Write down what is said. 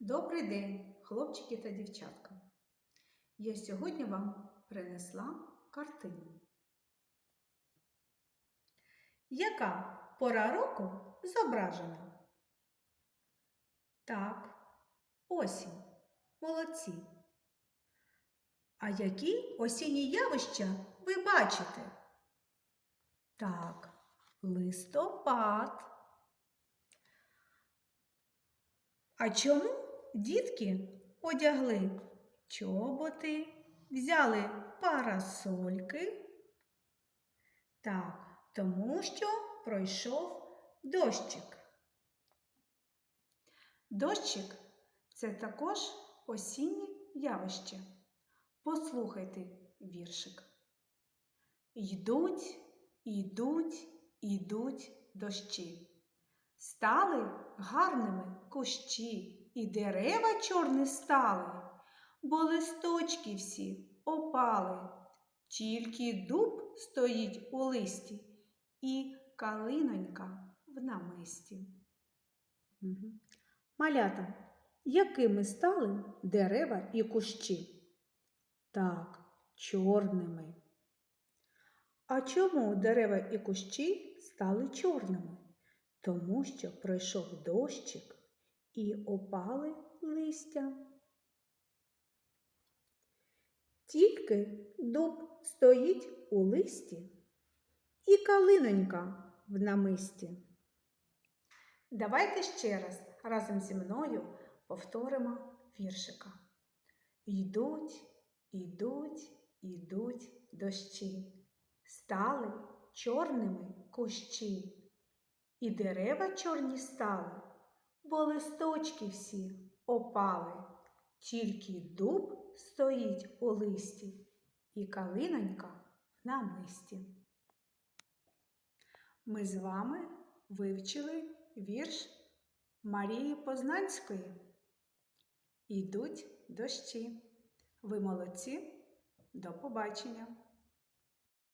Добрий день, хлопчики та дівчатка. Я сьогодні вам принесла картину. Яка пора року зображена? Так, осінь. Молодці. А які осінні явища ви бачите? Так, листопад. А чому дітки одягли чоботи, взяли парасольки? Так, тому що пройшов дощик. Дощик це також осіннє явище. Послухайте віршик. Йдуть, ідуть, ідуть дощі. Стали гарними кущі, і дерева чорні стали, бо листочки всі опали. Тільки дуб стоїть у листі і калинонька в намисті. Малята, якими стали дерева і кущі? Так, чорними. А чому дерева і кущі стали чорними? Тому що пройшов дощик і опали листя. Тільки дуб стоїть у листі і калинонька в намисті. Давайте ще раз разом зі мною повторимо віршика. Йдуть, ідуть, ідуть дощі, стали чорними кущі. І дерева чорні стали, бо листочки всі опали, тільки дуб стоїть у листі, і калинонька на мисті. Ми з вами вивчили вірш Марії Познанської. Ідуть дощі. Ви молодці. До побачення!